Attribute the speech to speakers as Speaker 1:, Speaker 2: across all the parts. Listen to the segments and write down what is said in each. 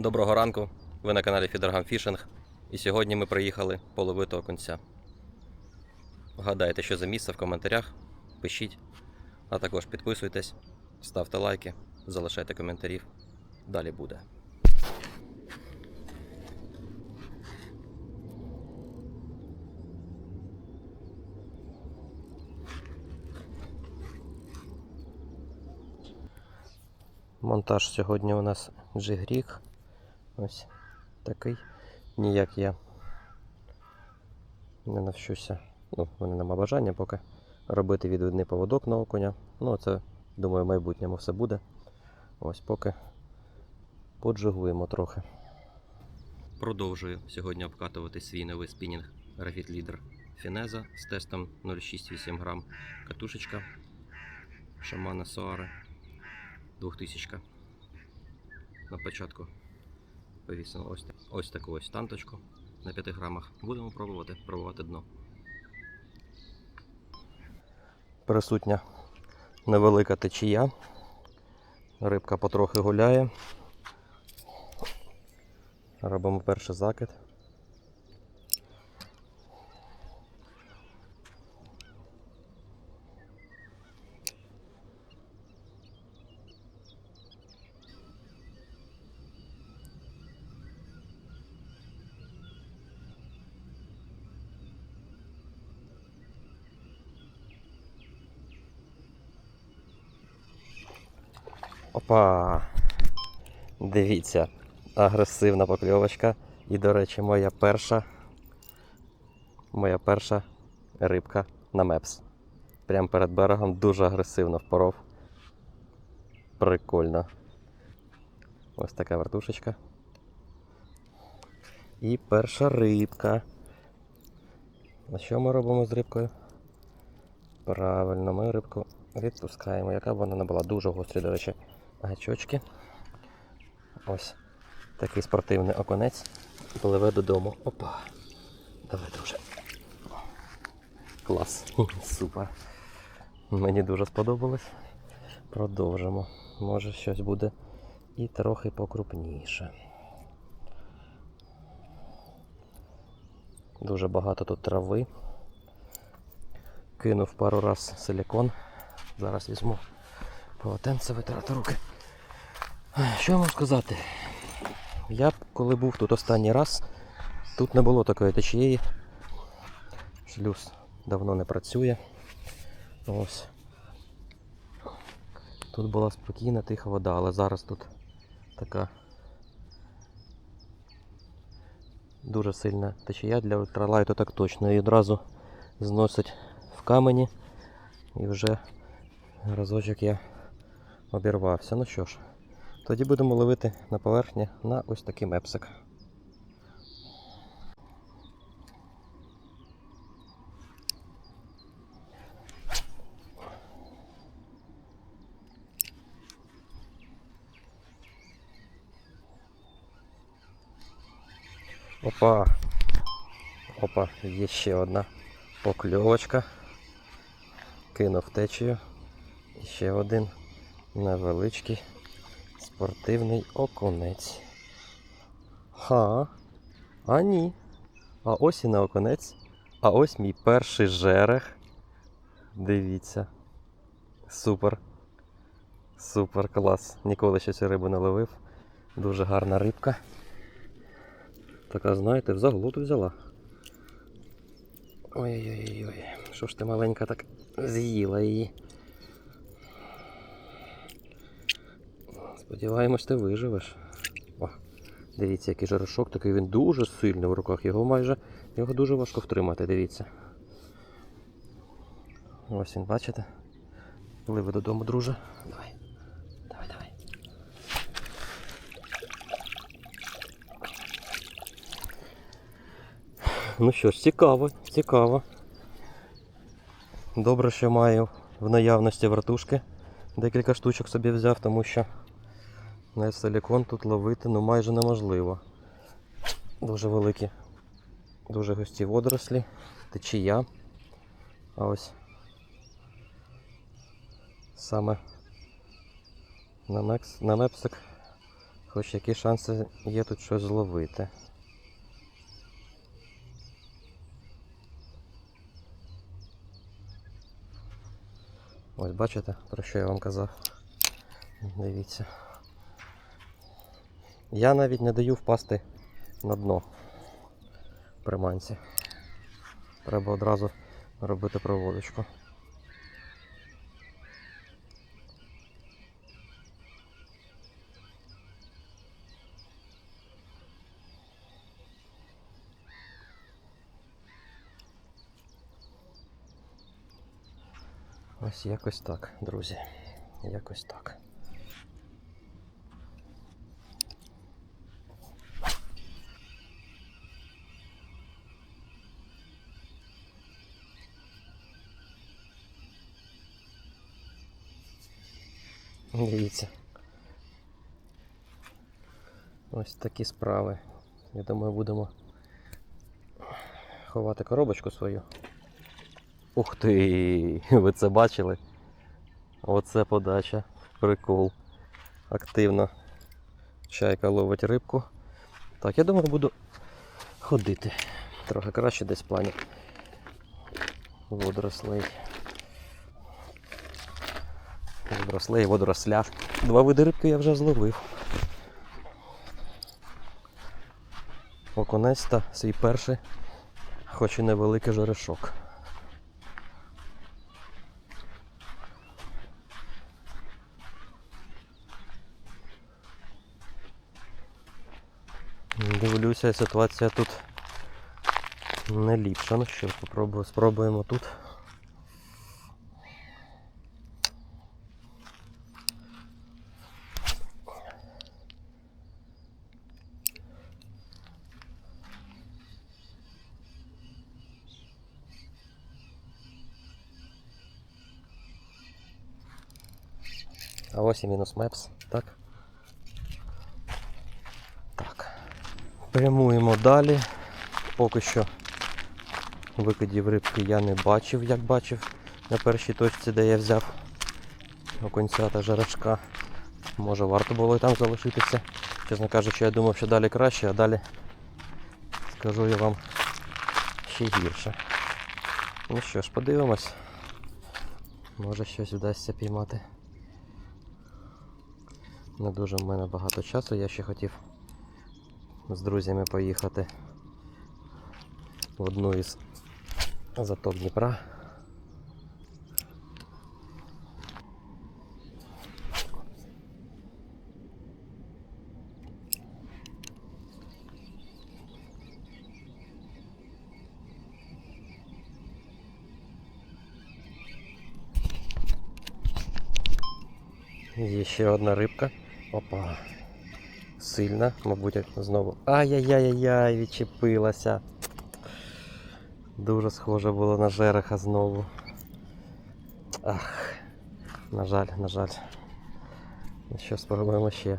Speaker 1: Доброго ранку, ви на каналі Фідергам Фішинг. І сьогодні ми приїхали половити окунця. Гадайте, що за місце в коментарях, пишіть, а також підписуйтесь, ставте лайки, залишайте коментарів. Далі буде. Монтаж сьогодні у нас джигрік. Ось такий. Ніяк я не навчуся. Ну, в мене нема бажання поки робити відвідний поводок на окуня. Ну, це, думаю, в майбутньому все буде. Ось поки поджигуємо трохи. Продовжую сьогодні обкатувати свій новий спінінг Rafit Leader Fineza з тестом 0,68 грам. Катушечка Шамана Соари 2000. На початку повісимо ось, ось таку ось танточку на 5 грамах. Будемо пробувати пробувати дно. Присутня невелика течія. Рибка потрохи гуляє. Робимо перший закид. Опа! Дивіться, агресивна покльовочка. І, до речі, моя перша. Моя перша рибка на мепс. Прямо перед берегом дуже агресивно впоров. Прикольно. Ось така вертушечка. І перша рибка. А що ми робимо з рибкою? Правильно, ми рибку відпускаємо, яка б вона не була дуже гострі, до речі, гачочки. Ось такий спортивний оконець. Пливе додому. Опа. Давай, друже. Клас. Супер. Мені дуже сподобалось. Продовжимо. Може щось буде і трохи покрупніше. Дуже багато тут трави. Кинув пару раз силікон. Зараз візьму полотенце витрати руки. Що я можу сказати? Я коли був тут останній раз, тут не було такої течії. Шлюз давно не працює. Ось. Тут була спокійна, тиха вода, але зараз тут така дуже сильна течія для ультралайту так точно. І одразу зносить в камені. І вже разочок я обірвався. Ну що ж, тоді будемо ловити на поверхні на ось такий мепсик. Опа! Опа, є ще одна покльовочка. Кинув течію. І ще один невеличкий спортивний окунець. Ха. А ні. А ось і не окунець. А ось мій перший жерех. Дивіться. Супер. Супер клас. Ніколи ще цю рибу не ловив. Дуже гарна рибка. Така, знаєте, в заглоту взяла. Ой-ой-ой, що ж ти маленька так з'їла її. Сподіваємось, ти виживеш. О, дивіться, який жарошок, такий він дуже сильний в руках. Його майже його дуже важко втримати, дивіться. Ось він, бачите? Пливи додому, друже. Давай. Давай, давай. Ну що ж, цікаво, цікаво. Добре, що маю в наявності вертушки. Декілька штучок собі взяв, тому що на силікон тут ловити ну майже неможливо. Дуже великі, дуже густі водорослі, течія. А ось саме на, мекс, на мепсик Хоч які шанси є тут щось зловити. Ось бачите, про що я вам казав. Дивіться. Я навіть не даю впасти на дно приманці. Треба одразу робити проводочку. Ось якось так, друзі. Якось так. Дивіться. Ось такі справи. Я думаю, будемо ховати коробочку свою. Ух ти! Ви це бачили? Оце подача. Прикол. Активно. Чайка ловить рибку. Так, я думаю, буду ходити. Трохи краще десь в плані водорослей. Водорослей, водоросля. Два види рибки я вже зловив. Окунець та свій перший, хоч і невеликий жерешок. Дивлюся, ситуація тут не ліпша. Ну що, спробуємо тут. Мінус мепс, так? Так. Прямуємо далі. Поки що викидів рибки я не бачив, як бачив на першій точці, де я взяв окунця та жарачка. Може варто було і там залишитися. Чесно кажучи, я думав, що далі краще, а далі скажу я вам ще гірше. Ну що ж, подивимось. Може щось вдасться піймати. Не дуже в мене багато часу, я ще хотів з друзями поїхати в одну із заток Дніпра. Є ще одна рибка. Опа. Сильно, мабуть, знову. Ай-яй-яй-яй, відчепилася. Дуже схоже було на жереха знову. Ах, на жаль, на жаль. Що, спробуємо ще.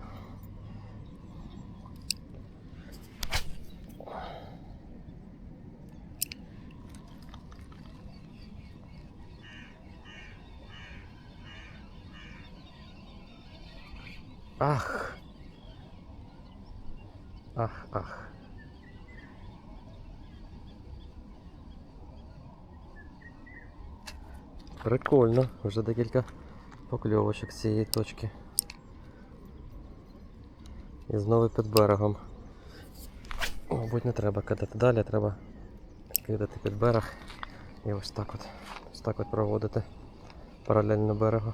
Speaker 1: Ах. Ах, ах. Прикольно, вже декілька покльовочок з цієї точки. І знову під берегом. Мабуть, не треба кидати далі, треба кидати під берег і ось так от, ось так от проводити паралельно берегу.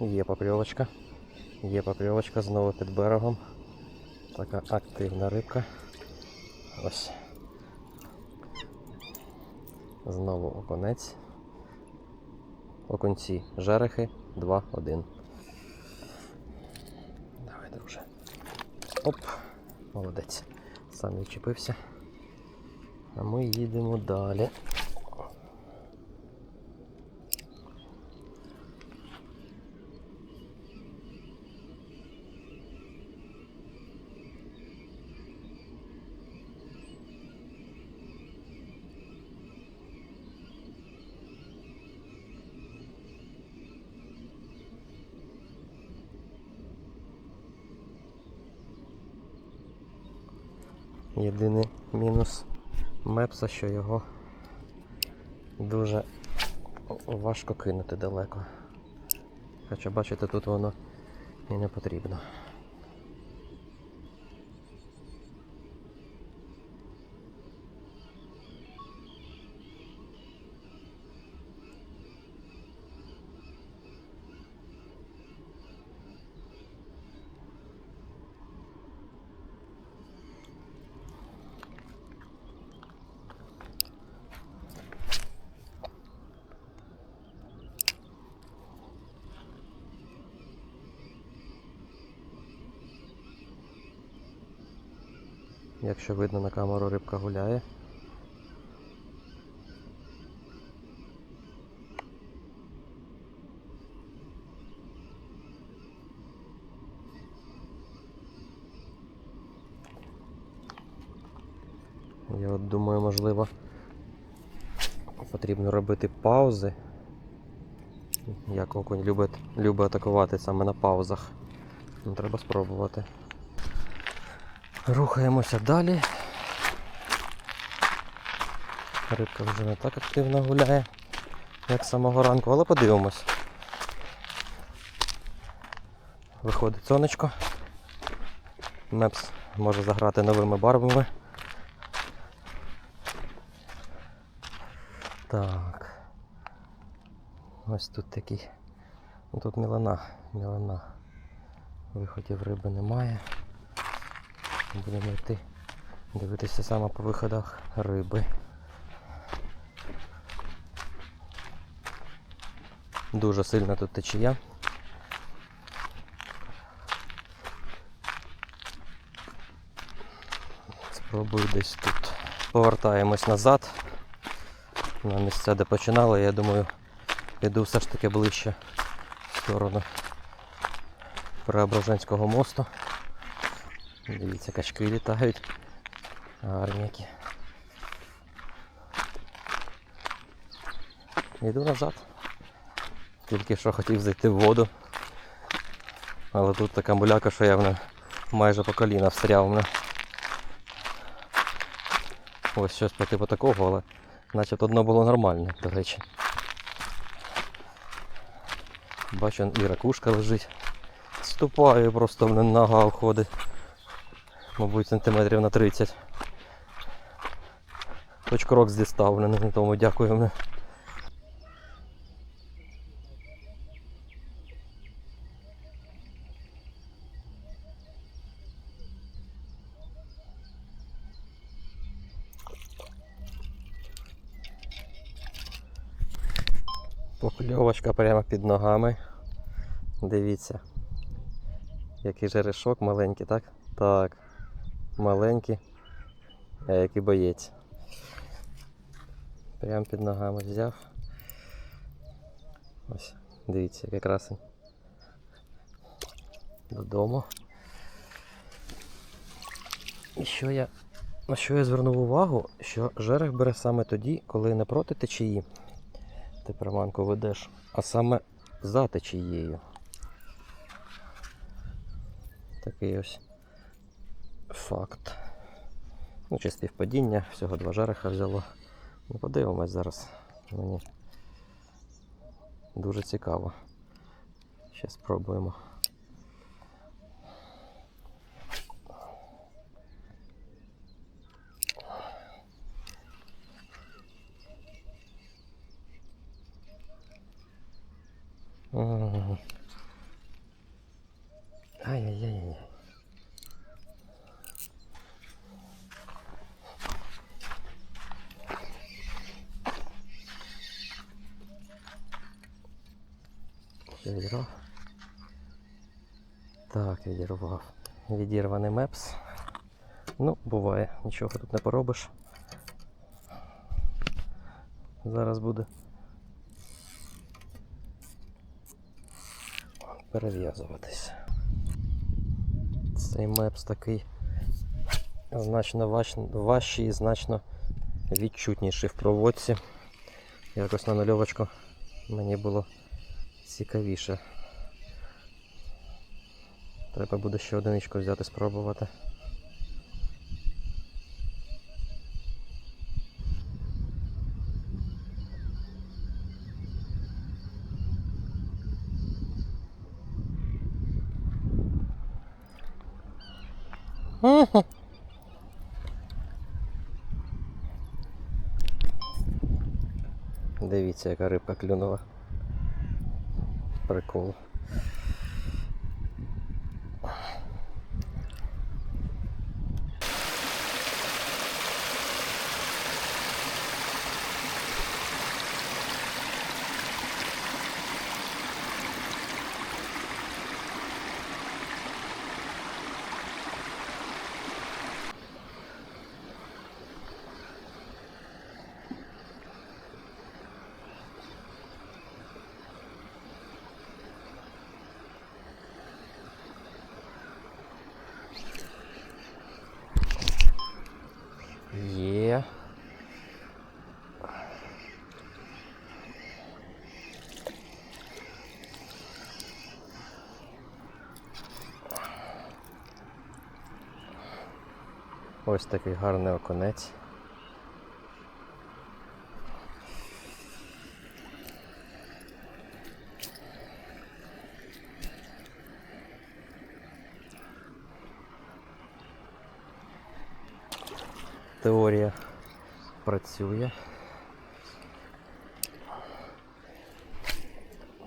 Speaker 1: Є покльовочка. Є покльовочка знову під берегом. Така активна рибка. Ось. Знову оконець. Оконці жерехи 2-1. Давай, друже. Оп, молодець. Сам відчепився. А ми їдемо далі. Єдиний мінус мепса, що його дуже важко кинути далеко. Хоча бачите, тут воно і не потрібно. Якщо видно на камеру, рибка гуляє. Я от думаю, можливо, потрібно робити паузи. Як окунь любить, любить атакувати саме на паузах. Ну, треба спробувати. Рухаємося далі. Рибка вже не так активно гуляє, як з самого ранку, але подивимось. Виходить сонечко. Мепс може заграти новими барвами. Так. Ось тут такий. Тут мілана. Мілана. Виходів риби немає. Будемо йти дивитися саме по виходах риби. Дуже сильна тут течія. Спробую десь тут. Повертаємось назад. На місця, де починали, я думаю, піду все ж таки ближче в сторону Преображенського мосту. Дивіться, качки літають. Гарні які. Йду назад. Тільки що хотів зайти в воду. Але тут така муляка, що я неї майже по коліна встряв мене. Ось щось по типу такого, але начебто одно було нормальне, до речі. Бачу, і ракушка лежить. Ступаю, просто мене нога входить. Мабуть, сантиметрів на 30. Хоч крок дістав, на тому дякую мене. Покльовочка прямо під ногами. Дивіться. Який жерешок маленький, так? Так. Маленький, а який боєць. Прямо під ногами взяв. Ось, дивіться, який красень. Додому. І що я, на що я звернув увагу, що жерех бере саме тоді, коли не проти течії ти приманку ведеш, а саме за течією. Такий ось факт. Ну, чи співпадіння, всього два жереха взяло. Ну, подивимось зараз. Мені дуже цікаво. Ще спробуємо. Ай-яй-яй-яй. Ще відірвав. Так, відірвав. Відірваний мепс. Ну, буває, нічого тут не поробиш. Зараз буде перев'язуватись. Цей мепс такий значно важ... важчий і значно відчутніший в проводці. Якось на нульовочку мені було цікавіше. Треба буде ще одиничку взяти, спробувати. Дивіться, яка рибка клюнула. Прикол. Ось такий гарний окунець. Теорія працює.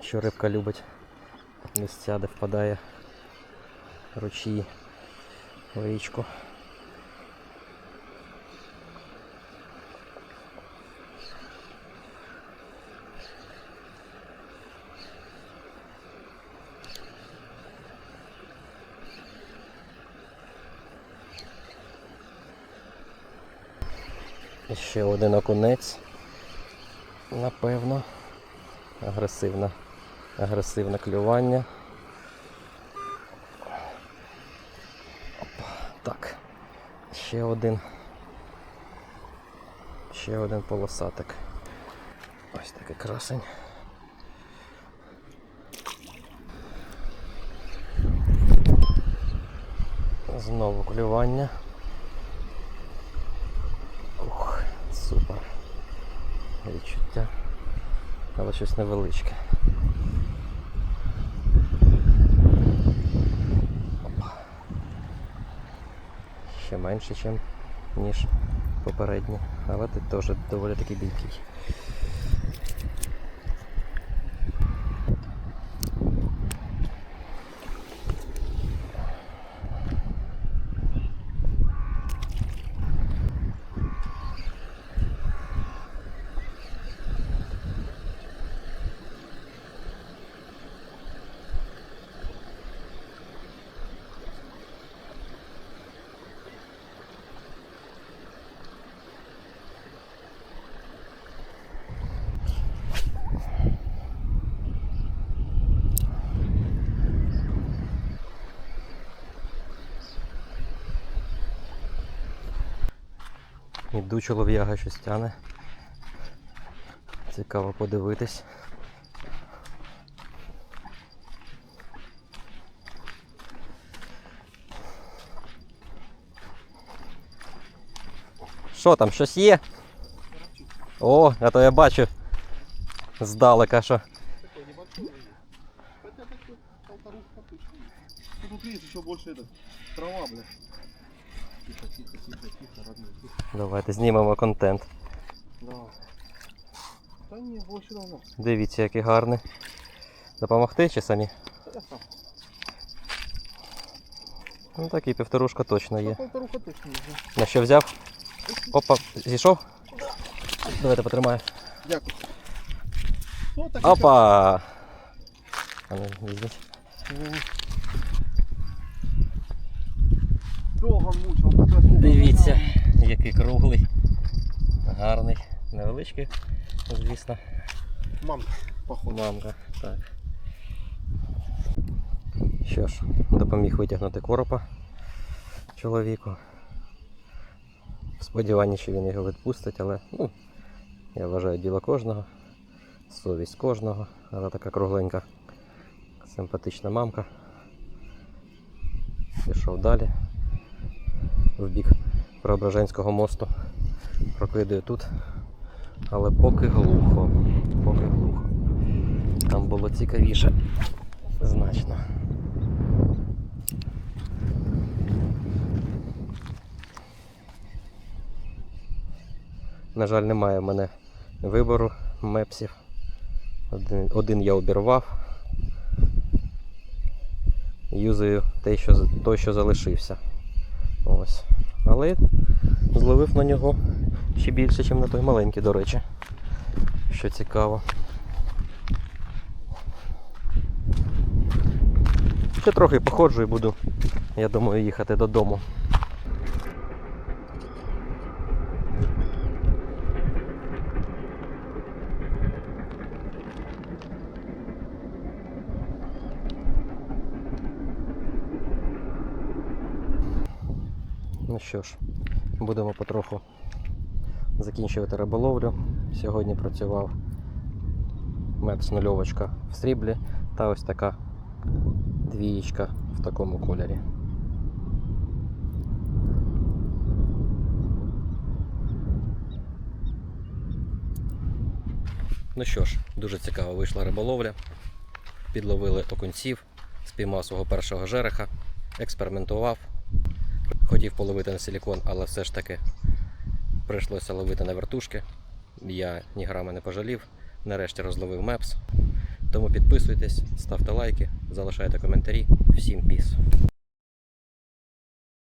Speaker 1: Що рибка любить місця, де впадає ручій в річку. І Ще один окунець. Напевно. Агресивне, агресивне клювання. Опа, Так. Ще один. Ще один полосатик. Ось такий красень. Знову клювання. Ух, супер. Відчуття. Але щось невеличке. Опа. Ще менше, ніж попередні. Але ти теж доволі таки бійкий. Іду чолов'яга щось тяне. Цікаво подивитись. Що там, щось є? О, а то я бачу здалека, що.
Speaker 2: Тут видишь еще больше трава, блядь.
Speaker 1: Давайте знімемо контент.
Speaker 2: Да не, больше давно.
Speaker 1: Дивіться, який гарний. Допомогти чи самі? Ну такий півторушка точно є.
Speaker 2: полторуха точно да.
Speaker 1: На що взяв? Опа, зійшов? Давайте потримаю.
Speaker 2: Дякую. Ну, так
Speaker 1: Опа! А ну, візьміть.
Speaker 2: Довго мучив,
Speaker 1: Дивіться, який круглий. Гарний. Невеличкий, звісно.
Speaker 2: Мам, походу.
Speaker 1: Мамка. Так. Що ж, допоміг витягнути коропа чоловіку. В сподіванні, що він його відпустить, але ну, я вважаю діло кожного, совість кожного, але така кругленька, симпатична мамка. Пішов далі в бік Преображенського мосту. Прокидаю тут. Але поки глухо. Поки глухо. Там було цікавіше. Значно. На жаль, немає в мене вибору мепсів. Один, один я обірвав. Юзаю те, що, той, що залишився. Ось. Але зловив на нього ще більше, ніж на той маленький, до речі. Що цікаво. Ще трохи походжу і буду, я думаю, їхати додому. Ну що ж, будемо потроху закінчувати риболовлю. Сьогодні працював мепс нульовочка в сріблі та ось така двієчка в такому кольорі. Ну що ж, дуже цікаво вийшла риболовля. Підловили окунців, спіймав свого першого жереха, експериментував. Хотів половити на силікон, але все ж таки прийшлося ловити на вертушки. Я ні грама не пожалів. Нарешті розловив мепс. Тому підписуйтесь, ставте лайки, залишайте коментарі. Всім піс!